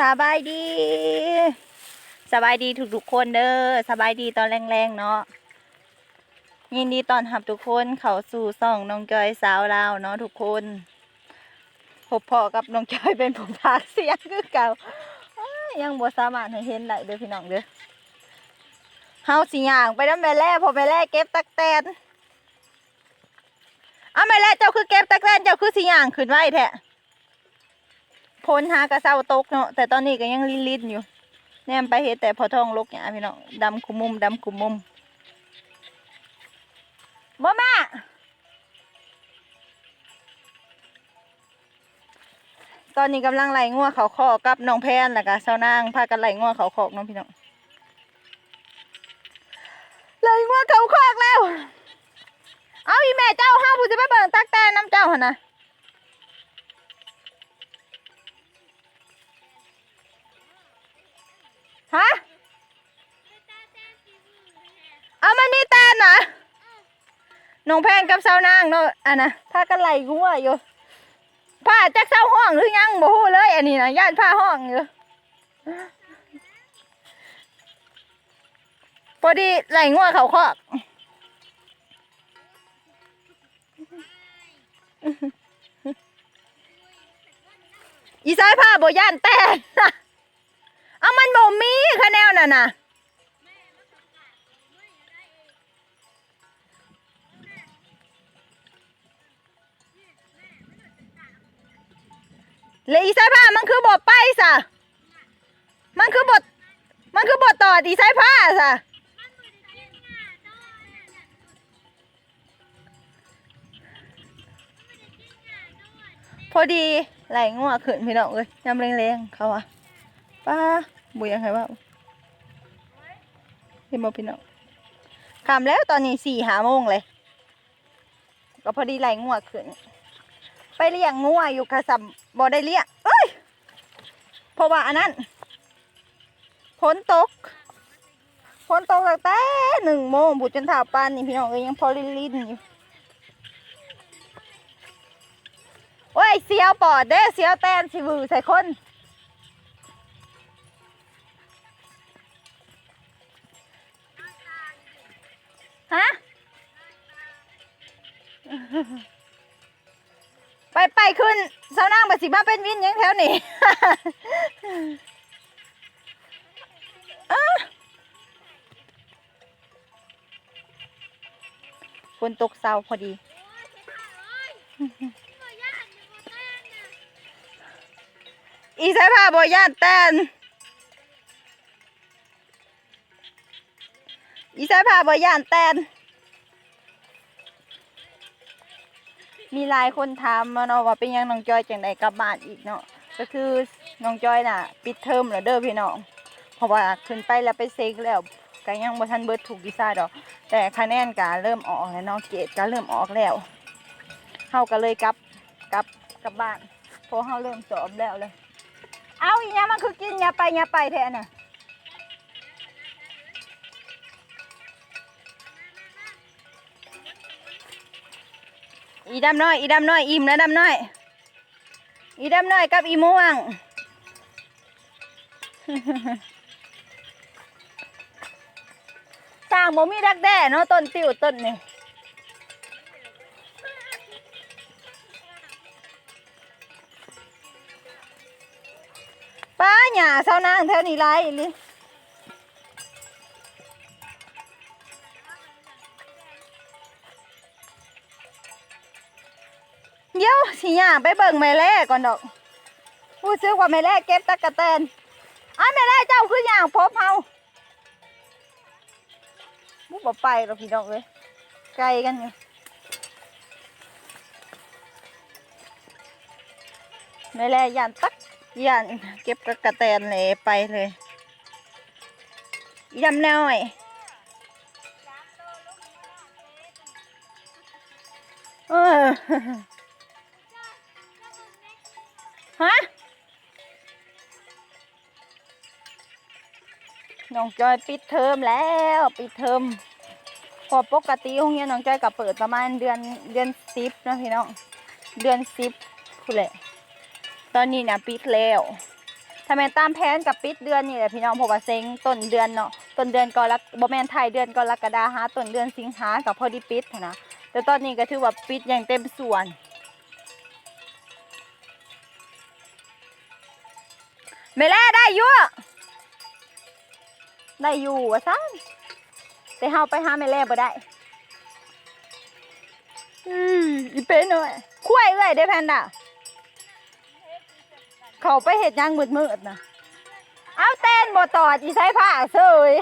สบายดี สบายดีทุกๆคนเด้อสบายดีตอนแรงๆเนาะยินดีตอนรับทุกคนเข้าสู่ซ่องน้องจอยสาวลาวเนาะทุกคนพบพอกับน้องจอยเป็นผู้พากเสียงคือเก่ายังบ่สามารถให้เห็นได้เด้อพี่น้องเด้อเฮาสิย่างไปนำแม่แล่พอแม่แล่เก็บตักแตนเอาแม่แล่เจ้าคือเก็บตักแตนเจ้าคือสิย่างขึ้นไว้แท้ พ้นหากระเซ้าตกเนาะแต่ตอนนี้ก็ยังลิ้นๆอยู่แนมไปเห็ดแต่พอท้องลกเนี่ยพี่น้องดำคุมมุมดำคุมมุมบ่มาตอนนี้กำลังไล่งัวเขาคอกับน้องแพนแล้วก็เซานางพากันไล่งัวเขาคอกน้องพี่น้องไล่งัวเขาคอกแล้ว เอาอีแม่เจ้าห้าผู้จะไปเบิ่งตักแตนน้ำเจ้าหนนะ นะน้องแพนกับสาวนางเนาะอันนะพากันไหลงัวอยู่ผ้าจักเสาห้องหรือยังบ่ฮู้เลย อันนี้นะญาติผ้าห้องอยู่พอดีไหลงัวเขาคอกอีสายผ้าบ่ย่านแตนเอามันบ่มีคะแนนน่ะนะ เลยอีสายผ้ามันคือบ่ไปซะมันคือบ่มันคือบ่ต่ออีสายผ้าซะพอดีไหลงัวขึ้นพี่น้องเอ้ยยำแรงๆเขาอะป้าบุยังไงว่าเห็นบ่พี่น้องคำแล้วตอนนี้สี่หาโมงเลย ก็พอดีไหลงัวขึ้น ไปเลี้ยงงัวอยู่กระสับ บ่ได้เลี้ยเอ้ยเพราะว่าอันนั้นฝนตกฝนตกตั้งแต่หนึ่งโมงบุจนถ่าปานนี่พี่น้องเอ้ยยังพอลิลินๆอยู่โอ้ยเสียวปอดเด้เสียวแตนสิวือใส่คนฮะ ขึ้นเสานั่งบัสิมาเป็นวินยังแถวนี้ฝนตกเศร้าพอดีอีสายผ้าบอย่านแตนอีสายผ้าบอย่านแตน มีหลายคนถามมาเนาะว่าเป็นยังน้องจอยจังไดกลับบ้านอีกเนาะก็คือน้องจอยน่ะ ปิดเทอมแล้วเด้อพี่น้องเพราะว่าขึ้นไปแล้วไปเซ็กแล้วก็ยังบ่ทันเบิดถูกดีไซน์ดอก แต่คะแนนก็เริ่มออกแล้วเนาะเกรดก็เริ่มออกแล้วเฮาก็เลยกลับกลับกลับบ้านเพราะเฮาเริ่มสอบแล้วเลย เอาอีหยังมันคือกินยาไปยาไปแท้น่ะ อีดำน้อย อีดำน้อย อิ่มแล้วดำน้อย อีดำน้อยกับอีม่วง สร้างบ่มีดักแด้เนาะต้นติวต้นนี่ป้าหญ้าเซานางแถวนี้ไรลิ สิหย่างไปเบิ่งแม่แล่ก่อนดอกผู้ซื้อว่าแม่แล่เก็บตะกะแตนอ้าแม่แล่เจ้าคือหย่างพบเฮามุบ่ไปหรอกพี่น้องเอ้ยไกลกันอยู่ไม่แลยานตักยานเก็บกระกะแตนเลยไปเลยยำน้อยเออ ฮะน้องจอยปิดเทอมแล้วปิดเทอมพอปกติโรงเรียนน้องจอยก็เปิดประมาณเดือนเดือนสิบนะพี่น้องเดือนสิบพูดแหละตอนนี้นะปิดแล้วเพถ้าแม่นตามแผนกับปิดเดือนนี่แหละพี่น้องเพราะว่าเซ็งต้นเดือนเนาะต้นเดือนกรกบ่แมนไทยเดือนกรกฎาหาต้นเดือนสิงหากับพอดีปิดนะแต่ตอนนี้ก็ถือว่าปิดอย่างเต็มส่วน ไม่แล่ได้อยู่ได้อยู่ว่าซั่นแต่เฮาไปหาแม่แล่บ่ได้ อืมอีเป้หน่อยคุ้ยเอ้ยได้แพนด้าเขาไปเห็ดยังมืดมืดๆนะเอาเต้นบ่ตอดอีใส่ผ้าเสย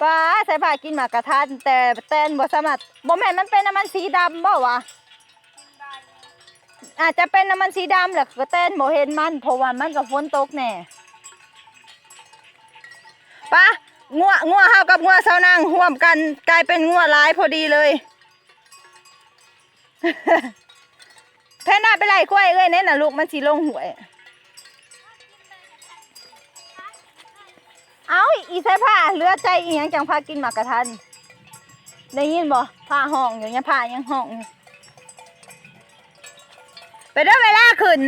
ป้าใส่ผ้ากินหมากกระทันแต่เต้นบ่สามารถบ่แม่นมันเป็นน้ำมันสีดำบ่วะ อาจจะเป็นน้ำมันสีดำแหละก็เต้นบ่เห็นมันเพราะว่ามันกับฝนตกแน่ป้างัวงัวเฮากับงัวเสาวนางร่วมกันกลายเป็นงัวหลายพอดีเลยแพนด้าไปไล่กล้วยเอ้ยเน่นน่ะลูกมันสีลงหวย เอาอีใส่ผ้าเลือใจอีหยังจังพากินหมากกระทัน ได้ยินบ่ผ้าห้องอยู่เนี่ยผ้ายังห้องอยู่ เด้อเวลาขึ้น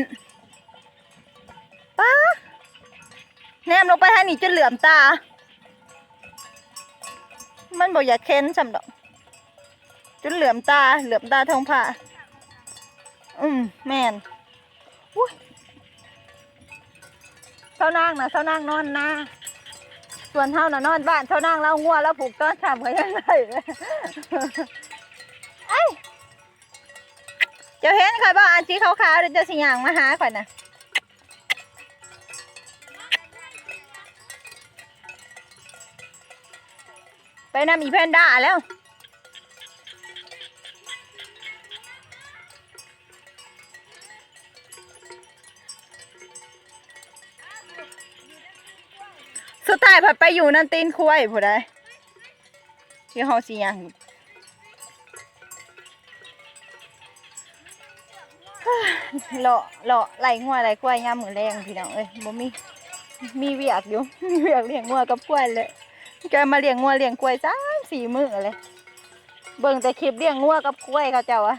ป้าแนมลงไปทางนี้จนเหลื่อมตา มันบอกอย่าเค้นสำดอกจนเหลื่อมตาเหลื่อมตาทองผ้าอืมแมนอุ้ยเท่านางนะเท่านางนอนนาส่วนเท่านะนอนบ้านเท่านางเรางัวแล้วผูกต้อนทำเขายังไงเลยไอ้ยเจะเห็นใครบ้าอันสีขาวๆเดี๋ยวจะสิหยางมาหาข่อยนะไปนำอีแพนด้าแล้วสุดท้ายผัดไปอยู่น้ำตีนคุ้ยผู้ใดที่ห้องสีหยัง เลาะเลาะไหลงัวไหลกล้วยยามมือแรงพี่น้องเอ้ยบ่มีมีเวียกอยู่มีเวียกเลี้ยงงัวกับกล้วยเลยแกมาเลี้ยงงัวเลี้ยงกล้วยสามสี่มื้อเลยเบิ่งแต่คลิปเลี้ยงงัวกับกล้วยเขาเจ้าอะ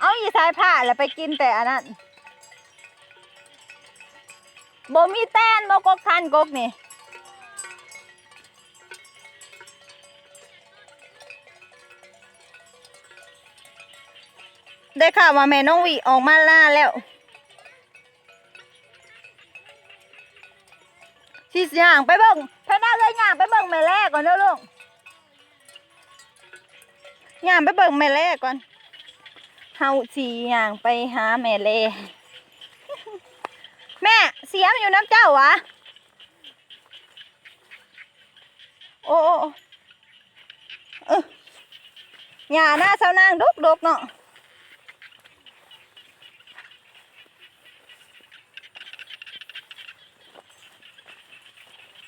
เอาอีสายผ้าแล้วไปกินแต่อันนั้นบ่มีแตนบ่กกทันกกนี่ ได้ข่าวว่าแม่น้องวีออกมาล่าแล้วสิย่างไปเบิ่งพน้าเลยย่างไปเบิ่งแม่แรกก่อนเด้อลูกย่างไปเบิ่งแม่แรกก่อนเฮาสิย่างไปหาแม่แลแม่เสียมอยู่น้ำเจ้าวะโอ้โอ้เออหย่าหน้าเสานางดุกดุกเนาะ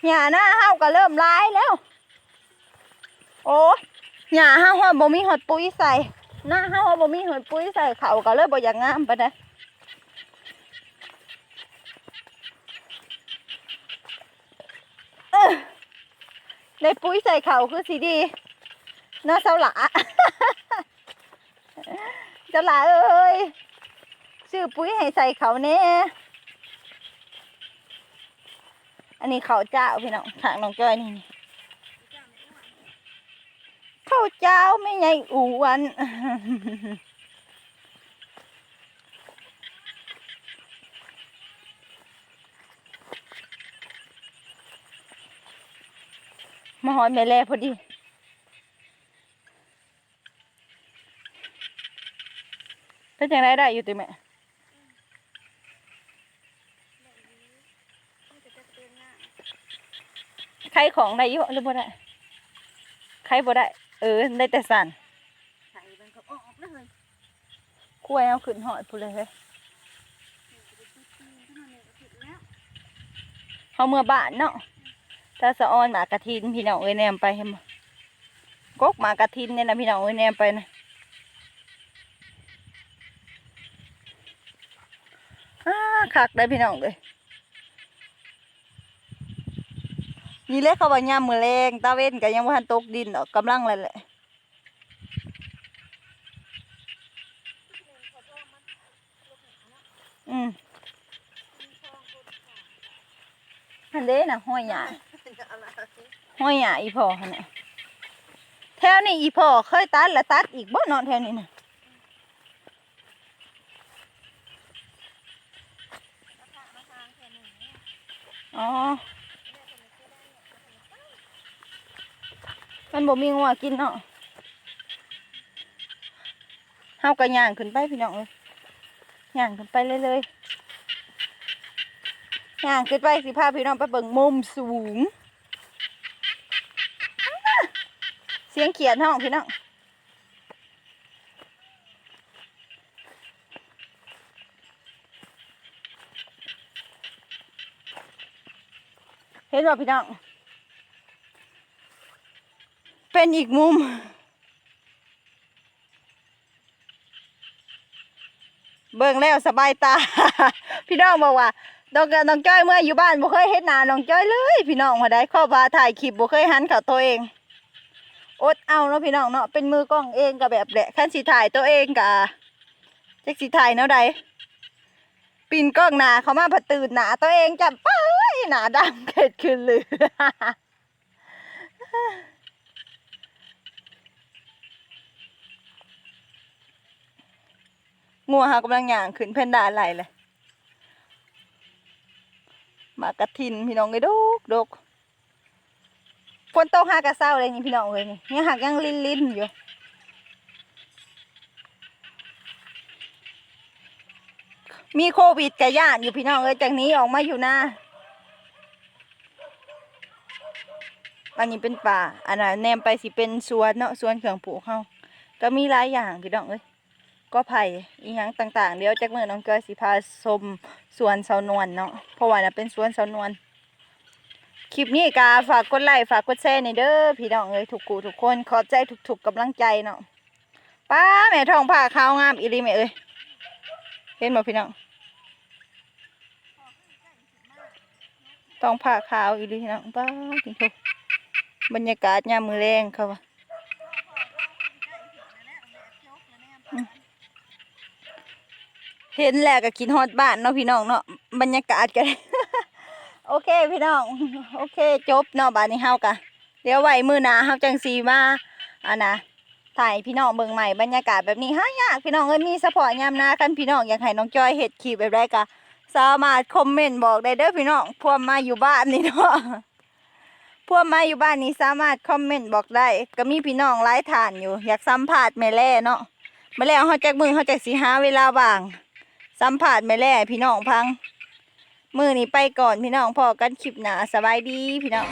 หย่าหน้าเฮาก็เริ่มร้ายแล้ว โอ้หย่าเฮาว่าบ่มีหอดปุ๋ยใส่หน้าเฮาว่าบ่มีหอดปุ๋ยใส่เขาก็เลยบ่อยากงามปานใดในปุ๋ยใส่เขาคือสีดีน่าเสาหลาเจ้าหลาเอ้ย ซื้อปุ๋ยให้ใส่เขาแน่ อันนี้เขาเจ้าพี่น้องทางน้องจ้อยนี่ข้าวเจ้าไม่ใหญ่อ้วนมาหอยแม่แล่พอดีเป็นยังไงได้อยู่ติแม่ ใครของได้อยู่หรือบ่ได้ใครบ่ได้ เออได้แต่สั่นใส่มันก็ออกแล้วเลยคุ้ยเอาขึ้นหอยพูดเลยเฮ้ยแล้วเขาเมื่อบ้านเนาะถ้าสะออนหมากกระทินพี่น้องเอ้ยแนมไปให้มากกหมากกระทินเนี่ยนะพี่น้องเอ้ยแนมไปนะอ้าคักได้พี่น้องเลย มีเลยเขาว่ายามมือแรงตาเว้นก็ยังว่าทันตกดินออกกำลังอะไรแหละอืมฮันเด้น่ะห้อยหยาห้อยหยาอีพอฮะน่ะแถวนี้อีพอเคยตัดและตัดอีกบ่นอนแถวนี้นะอ๋อ มันบ่มีงัวกินเนาะเฮาก็ย่างขึ้นไปพี่น้องเอ้ยย่างขึ้นไปเลยเลยย่างขึ้นไปสิพาพี่น้องไปเบิ่งมุมสูง เสียงเขียนห้องพี่น้องเห็นบ่พี่น้อง เป็นอีกมุม เบิ่งแล้วสบายตา พี่น้องบอกว่าน้องน้องจ้อยเมื่ออยู่บ้านบ่เคยเฮ็ดหน้าน้องจ้อยเลย พี่น้องว่าได้ข้อว่าถ่ายคลิปบ่เคยหันเข้าตัวเองอดเอาเนาะพี่น้องเนาะเป็นมือกล้องเองก็แบบแหละคันสิถ่ายตัวเองก็จักสิถ่ายแนวใดปีนกล้องหนาเขามาผัดตื่นหนาตัวเองจับไปหนาดำเกิดขึ้นเลย งัวหากำลังหย่างขึ้นเพนด้าไหลเลยมากระทินพี่น้องเลยดกดกฝนตกหากระเศร้าเลยนี่พี่น้องเลยนี่ยังหักยังลิ้นลิ้นอยู่มีโควิดกะย่านอยู่พี่น้องเอ้ยจากนี้ออกมาอยู่นะอันนี้เป็นป่าอันนั้นแนมไปสิเป็นสวนเนาะสวนเครื่องปลูกเขาก็มีหลายอย่างพี่น้องเอ้ย ก็ไผ่อีหยังต่าง ๆ เดี๋ยวจากมือน้องจอยสิพาชมสวนเสานวลเนาะเพราะว่าน่ะเป็นสวนเสานวลคลิปนี้กาฝากกดไลค์ฝากกดแชร์ในเด้อพี่น้องเอ้ยทุกกูทุกคนขอบใจทุกๆกำลังใจเนาะป้าแม่ทองผ้าขาวงามอีหลีแม่เอ้ยเห็นบ่พี่น้องต้องผ้าขาวอีหลีพี่น้องป้าจริงๆบรรยากาศยามมือแรงเขาว่า เห็นแล้วก็กินฮอดบ้านเนาะพี่น้องเนาะบรรยากาศกันโอเคพี่น้องโอเคจบเนาะบ้านนี้เฮากะเดี๋ยวไว้มือหนาเฮาจังสีมาอันนะถ่ายพี่น้องเบิ่งใหม่บรรยากาศแบบนี้หายากพี่น้องเอ้ยมีเฉพาะยามนาคันพี่น้องอยากให้น้องจอยเฮ็ดคลิปแบบใดก็สามารถคอมเมนต์บอกได้เด้อพี่น้องพวกมาอยู่บ้านนี่เนาะพวกมาอยู่บ้านนี้สามารถคอมเมนต์บอกได้ ก็มีพี่น้องหลายท่านอยู่ อยากสัมภาษณ์แม่แล่เนาะแม่แล่เฮาจักมือเฮาจักสิหาเวลาว่าง สัมผัสไม่แล่พี่น้องพัง มือนี้ไปก่อนพี่น้องพอกันคลิปหนาสบายดีพี่น้อง